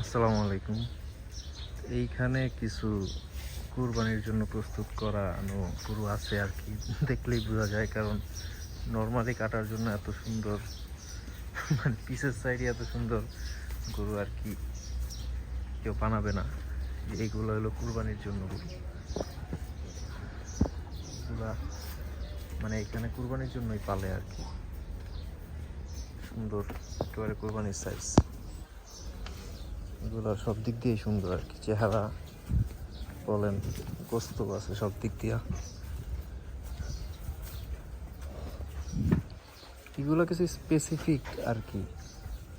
আসসালামু আলাইকুম। এইখানে কিছু কুরবানির জন্য প্রস্তুত করানো গরু আছে আর কি। দেখলেই বোঝা যায়, কারণ নর্মালি কাটার জন্য এত সুন্দর মানে পিসের সাইডে এত সুন্দর গরু আর কি কেউ বানাবে না। এইগুলো হলো কুরবানির জন্য গরু। মানে এখানে কুরবানির জন্যই পালে আর কি। সুন্দর একেবারে কুরবানির সাইজ এগুলো সব দিক দিয়ে সুন্দর আর কি। চেহারা বলেন গোস্ত আছে সব দিক দিয়া। এগুলো কিছু স্পেসিফিক আর কি।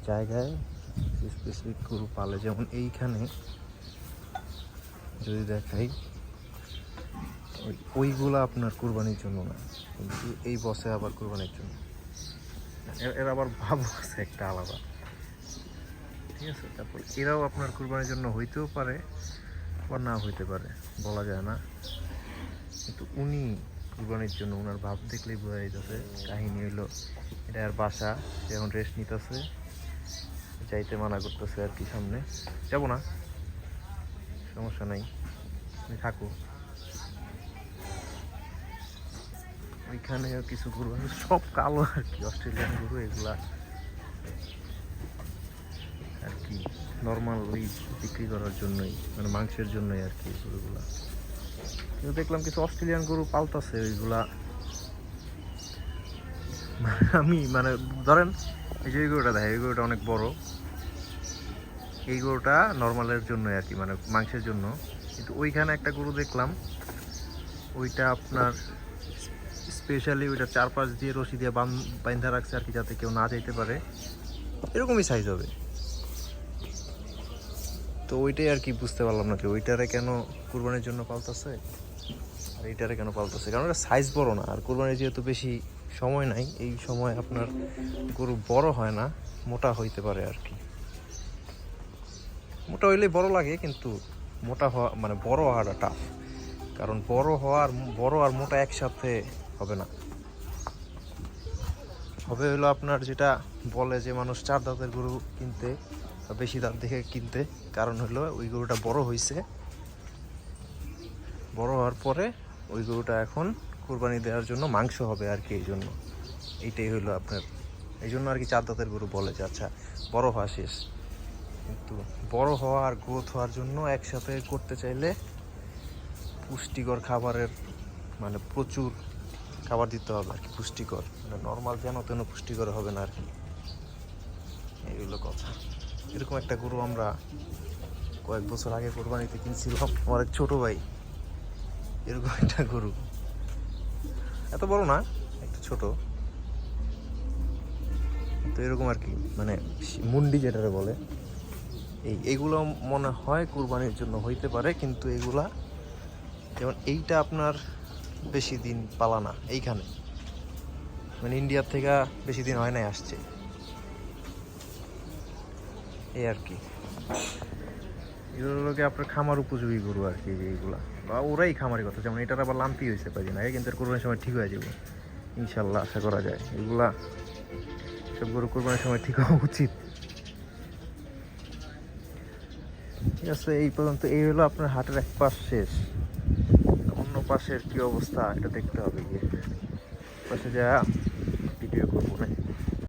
জায়গায় স্পেসিফিক গরু পালে, যেমন এইখানে যদি দেখাই, ওই, ওইগুলো আপনার কুরবানির জন্য না, কিন্তু এই বসে আবার কুরবানির জন্য। এর আবার ভাব আছে একটা আলাদা। ঠিক আছে, তারপর এরাও আপনার কুরবানির জন্য হইতেও পারে বা না হইতে পারে, বলা যায় না। কিন্তু উনি কুরবানির জন্য ওনার ভাব দেখলেই বোঝা যাইতেছে, কাহিনী হইল, এটা আর বাসা এখন রেস্ট নিতেছে, যাইতে মানা করতেছে আর কি সামনে। যাব না, সমস্যা নাই থাকো। ওইখানে কিছু গরু সব কালো আর কি, অস্ট্রেলিয়ান গরু, এগুলা নর্মাল ওই বিক্রি করার জন্যই মানে মাংসের জন্যই আর কি গরুগুলা কিন্তু দেখলাম কিছু অস্ট্রেলিয়ান গরু পালতাছে ওইগুলা। মানে আমি মানে ধরেন, এই যে গরুটা দেখে, এই গরুটা অনেক বড়। এই গরুটা নর্মালের জন্য আর কি মানে মাংসের জন্য। কিন্তু ওইখানে একটা গরু দেখলাম, ওইটা আপনার স্পেশালি ওইটা চারপাশ দিয়ে রশি দিয়ে বান- বাঁধা রাখছে আর কি, যাতে কেউ না যাইতে পারে। এরকমই সাইজ হবে। তো ওইটাই আর কি বুঝতে পারলাম না যে ওইটারে কেন কুরবানির জন্য পালতেছে? আর এইটারে কেন পালতাছে? কারণ এটা সাইজ বড় না। আর কুরবানির যেহেতু বেশি সময় নাই, এই সময় আপনার গরু বড় হয় না, মোটা হইতে পারে আর কি। মোটা হইলে বড় লাগে, কিন্তু মোটা হওয়া মানে বড় হওয়াটা টাফ কারণ বড় হওয়ার, বড় আর মোটা একসাথে হবে না। হবে হলো আপনার যেটা বলে যে মানুষ চার দাঁতের গরু কিনতে বেশি দাঁত দেখে কিনতে। কারণ হলো ওই গরুটা বড় হয়েছে বড় হওয়ার পরে ওই গরুটা এখন কুরবানি দেওয়ার জন্য মাংস হবে আর কি এই জন্য। এইটাই হলো আপনার। এই জন্য আর কি চার দাঁতের গরু বলে যে আচ্ছা বড় হওয়া শেষ। কিন্তু বড় হওয়া আর গ্রোথ হওয়ার জন্য একসাথে করতে চাইলে পুষ্টিকর খাবারের মানে প্রচুর খাবার দিতে হবে আর কি, পুষ্টিকর। মানে নর্মাল যেন তেন পুষ্টিকর হবে না আর কি। এইগুলো কথা। এরকম একটা গরু আমরা কয়েক বছর আগে কোরবানিতে কিনছিলাম, আমার এক ছোট ভাই। এরকম একটা গরু। এত বড় না, একটু ছোট। তো এরকম আর কি মানে মুন্ডি যেটারে বলে। এই এইগুলো মনে হয় কুরবানির জন্য হইতে পারে, কিন্তু এগুলা যেমন এইটা আপনার বেশি দিন পালা না, এইখানে। মানে ইন্ডিয়ার থেকে বেশি দিন হয় নাই, আসছে। এই আর কি। এগুলোকে আপনার খামার উপযোগী গরু আর কি, এইগুলা। বা ওরাই খামারি কথা, যেমন এটার আবার লাম্পি হয়েছে কয়দিন আগে, কিন্তু কোরবানির সময় ঠিক হয়ে যাবে। ইনশাল্লাহ আশা করা যায়। এগুলা সব গরু কোরবানির সময় ঠিক হওয়া উচিত। ঠিক আছে, এই পর্যন্ত এই হলো আপনার হাটের এক পাশ শেষ। অন্য পাশের কি অবস্থা, এটা দেখতে হবে গিয়ে। পাশে যা, ভিডিও করব না